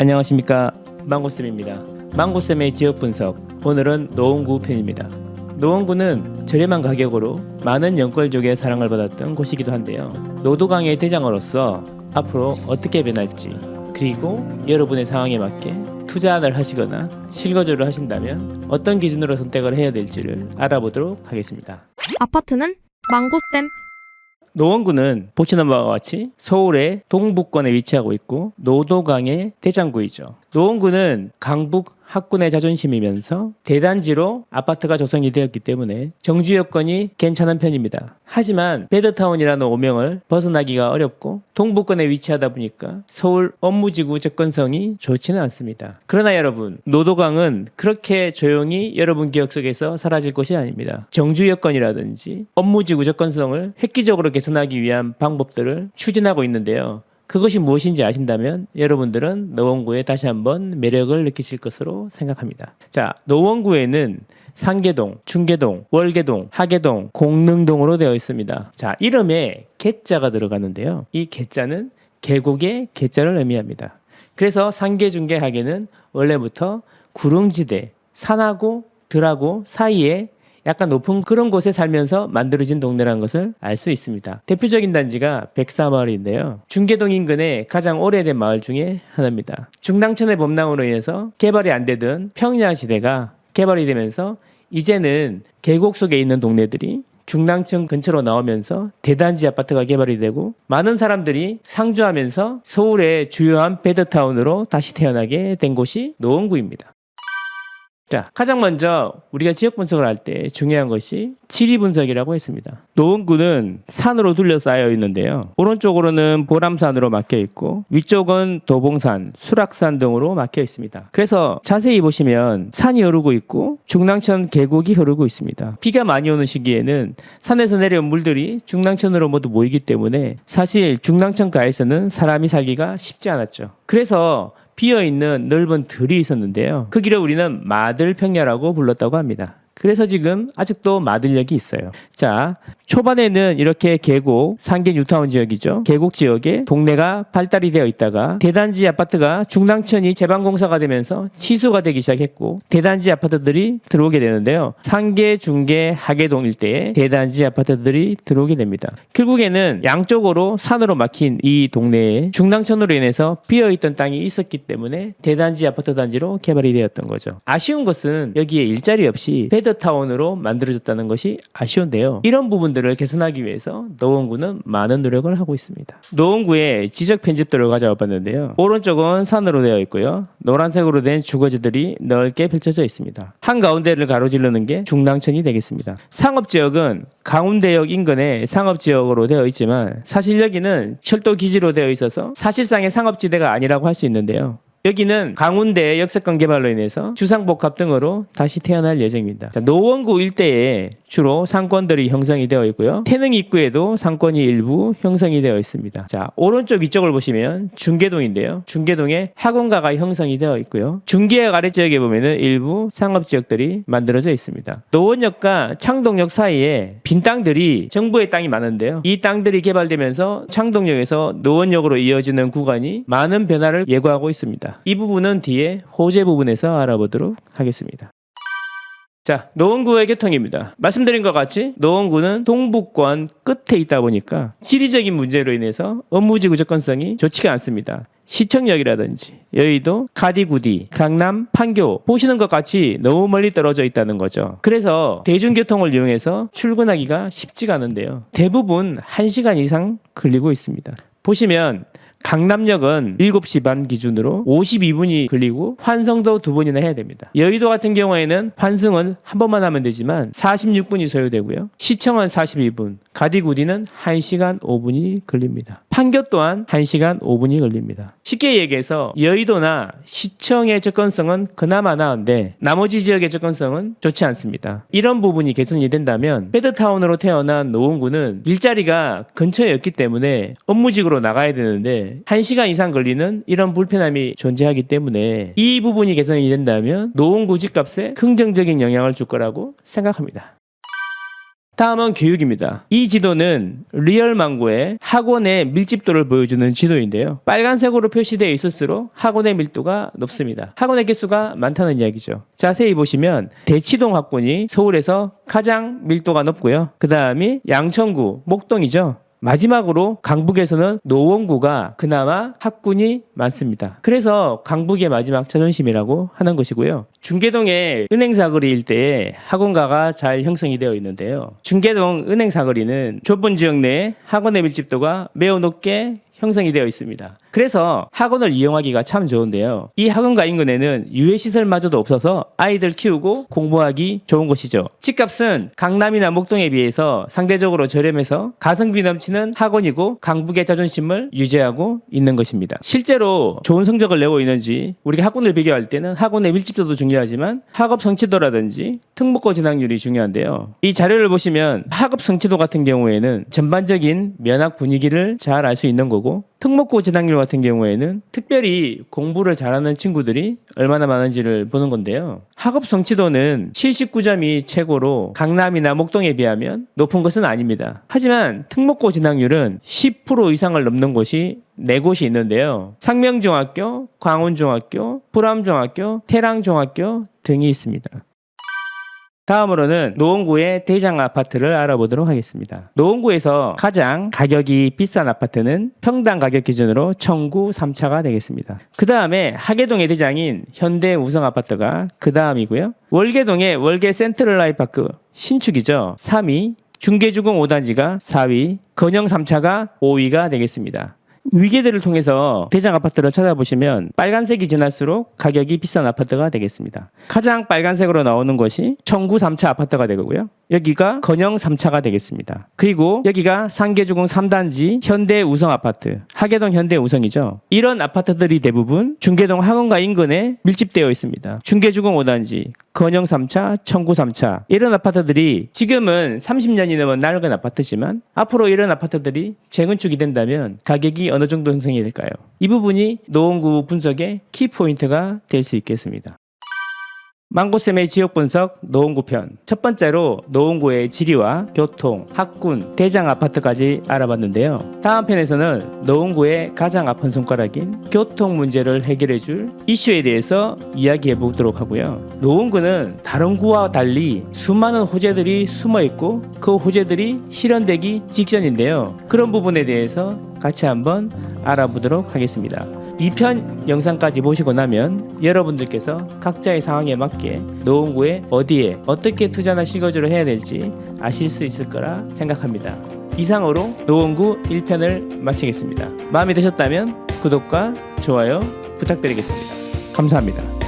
안녕하십니까 망고쌤입니다. 망고쌤의 지역 분석 오늘은 노원구 편입니다. 노원구는 저렴한 가격으로 많은 영권족의 사랑을 받았던 곳이기도 한데요. 노도강의 대장으로서 앞으로 어떻게 변할지 그리고 여러분의 상황에 맞게 투자를 하시거나 실거주를 하신다면 어떤 기준으로 선택을 해야 될지를 알아보도록 하겠습니다. 아파트는 망고쌤 노원구는 보시는 바와 같이 서울의 동북권에 위치하고 있고 노도강의 대장구이죠. 노원구는 강북 학군의 자존심이면서 대단지로 아파트가 조성이 되었기 때문에 정주 여건이 괜찮은 편입니다. 하지만 베드타운이라는 오명을 벗어나기가 어렵고 동북권에 위치하다 보니까 서울 업무지구 접근성이 좋지는 않습니다. 그러나 여러분 노도강은 그렇게 조용히 여러분 기억 속에서 사라질 것이 아닙니다. 정주 여건이라든지 업무지구 접근성을 획기적으로 개선하기 위한 방법들을 추진하고 있는데요. 그것이 무엇인지 아신다면 여러분들은 노원구에 다시 한번 매력을 느끼실 것으로 생각합니다. 자, 노원구에는 상계동, 중계동, 월계동, 하계동, 공릉동으로 되어 있습니다. 자, 이름에 개자가 들어가는데요. 이 개자는 계곡의 개자를 의미합니다. 그래서 상계, 중계, 하계는 원래부터 구릉지대, 산하고 들하고 사이에 약간 높은 그런 곳에 살면서 만들어진 동네라는 것을 알 수 있습니다. 대표적인 단지가 백사마을인데요. 중계동 인근의 가장 오래된 마을 중에 하나입니다. 중당천의 범람으로 인해서 개발이 안 되던 평야시대가 개발이 되면서 이제는 계곡 속에 있는 동네들이 중랑천 근처로 나오면서 대단지 아파트가 개발이 되고 많은 사람들이 상주하면서 서울의 주요한 베드타운으로 다시 태어나게 된 곳이 노원구입니다. 자, 가장 먼저 우리가 지역 분석을 할 때 중요한 것이 지리 분석이라고 했습니다. 노원구는 산으로 둘러싸여 있는데요. 오른쪽으로는 보람산으로 막혀 있고 위쪽은 도봉산, 수락산 등으로 막혀 있습니다. 그래서 자세히 보시면 산이 흐르고 있고 중랑천 계곡이 흐르고 있습니다. 비가 많이 오는 시기에는 산에서 내려온 물들이 중랑천으로 모두 모이기 때문에 사실 중랑천 가에서는 사람이 살기가 쉽지 않았죠. 그래서 비어 있는 넓은 들이 있었는데요. 그 길을 우리는 마들평야라고 불렀다고 합니다. 그래서 지금 아직도 마들역이 있어요. 자, 초반에는 이렇게 계곡, 상계 뉴타운 지역이죠. 계곡 지역에 동네가 발달이 되어 있다가 대단지 아파트가 중랑천이 재방공사가 되면서 취소가 되기 시작했고 대단지 아파트들이 들어오게 되는데요. 상계, 중계, 하계동 일대에 대단지 아파트들이 들어오게 됩니다. 결국에는 양쪽으로 산으로 막힌 이 동네에 중랑천으로 인해서 비어있던 땅이 있었기 때문에 대단지 아파트 단지로 개발이 되었던 거죠. 아쉬운 것은 여기에 일자리 없이 베드타운으로 만들어졌다는 것이 아쉬운데요. 이런 부분들을 개선하기 위해서 노원구는 많은 노력을 하고 있습니다. 노원구의 지적 편집도를 가져와 봤는데요. 오른쪽은 산으로 되어 있고요. 노란색으로 된 주거지들이 넓게 펼쳐져 있습니다. 한 가운데를 가로지르는 게 중랑천이 되겠습니다. 상업 지역은 강운대역 인근의 상업 지역으로 되어 있지만 사실 여기는 철도 기지로 되어 있어서 사실상의 상업지대가 아니라고 할 수 있는데요. 여기는 강운대 역세권 개발로 인해서 주상복합 등으로 다시 태어날 예정입니다. 자, 노원구 일대에 주로 상권들이 형성이 되어 있고요. 태릉 입구에도 상권이 일부 형성이 되어 있습니다. 자, 오른쪽 위쪽을 보시면 중계동인데요. 중계동에 학원가가 형성이 되어 있고요. 중계역 아래 지역에 보면은 일부 상업 지역들이 만들어져 있습니다. 노원역과 창동역 사이에 빈 땅들이 정부의 땅이 많은데요. 이 땅들이 개발되면서 창동역에서 노원역으로 이어지는 구간이 많은 변화를 예고하고 있습니다. 이 부분은 뒤에 호재 부분에서 알아보도록 하겠습니다. 자, 노원구의 교통입니다. 말씀드린 것 같이 노원구는 동북권 끝에 있다 보니까 지리적인 문제로 인해서 업무지구 접근성이 좋지가 않습니다. 시청역이라든지 여의도, 가디구디, 강남, 판교 보시는 것 같이 너무 멀리 떨어져 있다는 거죠. 그래서 대중교통을 이용해서 출근하기가 쉽지가 않은데요. 대부분 1시간 이상 걸리고 있습니다. 보시면 강남역은 7시 반 기준으로 52분이 걸리고 환승도 두 번이나 해야 됩니다. 여의도 같은 경우에는 환승은 한 번만 하면 되지만 46분이 소요되고요. 시청은 42분, 가디구디는 1시간 5분이 걸립니다. 판교 또한 1시간 5분이 걸립니다. 쉽게 얘기해서 여의도나 시청의 접근성은 그나마 나은데 나머지 지역의 접근성은 좋지 않습니다. 이런 부분이 개선이 된다면 베드타운으로 태어난 노원구는 일자리가 근처에 없기 때문에 업무직으로 나가야 되는데 1시간 이상 걸리는 이런 불편함이 존재하기 때문에 이 부분이 개선이 된다면 노원구 집값에 긍정적인 영향을 줄 거라고 생각합니다. 다음은 교육입니다. 이 지도는 리얼 망고의 학원의 밀집도를 보여주는 지도인데요. 빨간색으로 표시되어 있을수록 학원의 밀도가 높습니다. 학원의 개수가 많다는 이야기죠. 자세히 보시면 대치동 학군이 서울에서 가장 밀도가 높고요. 그 다음이 양천구, 목동이죠. 마지막으로 강북에서는 노원구가 그나마 학군이 많습니다. 그래서 강북의 마지막 자존심이라고 하는 것이고요. 중계동의 은행사거리 일대에 학원가가 잘 형성이 되어 있는데요. 중계동 은행사거리는 좁은 지역 내에 학원의 밀집도가 매우 높게 형성이 되어 있습니다. 그래서 학원을 이용하기가 참 좋은데요. 이 학원가 인근에는 유해시설마저도 없어서 아이들 키우고 공부하기 좋은 곳이죠. 집값은 강남이나 목동에 비해서 상대적으로 저렴해서 가성비 넘치는 학원이고 강북의 자존심을 유지하고 있는 것입니다. 실제로 좋은 성적을 내고 있는지 우리가 학군을 비교할 때는 학원의 밀집도도 중요하지만 학업 성취도라든지 특목고 진학률이 중요한데요. 이 자료를 보시면 학업 성취도 같은 경우에는 전반적인 면학 분위기를 잘 알 수 있는 거고 특목고 진학률 같은 경우에는 특별히 공부를 잘하는 친구들이 얼마나 많은지를 보는 건데요. 학업 성취도는 79점이 최고로 강남이나 목동에 비하면 높은 것은 아닙니다. 하지만 특목고 진학률은 10% 이상을 넘는 곳이 네 곳이 있는데요. 상명중학교, 광운중학교, 불암중학교, 태랑중학교 등이 있습니다. 다음으로는 노원구의 대장 아파트를 알아보도록 하겠습니다. 노원구에서 가장 가격이 비싼 아파트는 평당 가격 기준으로 청구 3차가 되겠습니다. 그 다음에 하계동의 대장인 현대 우성 아파트가 그 다음이고요. 월계동의 월계 센트럴 라이파크 신축이죠. 3위, 중계주공 5단지가 4위, 건영 3차가 5위가 되겠습니다. 위계들을 통해서 대장 아파트를 찾아보시면 빨간색이 지날수록 가격이 비싼 아파트가 되겠습니다. 가장 빨간색으로 나오는 것이 청구 3차 아파트가 되고요. 여기가 건영 3차가 되겠습니다. 그리고 여기가 상계주공 3단지 현대 우성 아파트, 하계동 현대 우성이죠. 이런 아파트들이 대부분 중계동 학원가 인근에 밀집되어 있습니다. 중계주공 5단지, 건영 3차, 청구 3차 이런 아파트들이 지금은 30년이 넘은 낡은 아파트지만 앞으로 이런 아파트들이 재건축이 된다면 가격이 어느 정도 형성이 될까요? 이 부분이 노원구 분석의 키포인트가 될 수 있겠습니다. 망고쌤의 지역 분석 노원구 편. 첫 번째로 노원구의 지리와 교통, 학군, 대장 아파트까지 알아봤는데요. 다음 편에서는 노원구의 가장 아픈 손가락인 교통 문제를 해결해 줄 이슈에 대해서 이야기해 보도록 하고요. 노원구는 다른 구와 달리 수많은 호재들이 숨어 있고 그 호재들이 실현되기 직전인데요. 그런 부분에 대해서 같이 한번 알아보도록 하겠습니다. 2편 영상까지 보시고 나면 여러분들께서 각자의 상황에 맞게 노원구에 어디에 어떻게 투자나 실거주를 해야 될지 아실 수 있을 거라 생각합니다. 이상으로 노원구 1편을 마치겠습니다. 마음에 드셨다면 구독과 좋아요 부탁드리겠습니다. 감사합니다.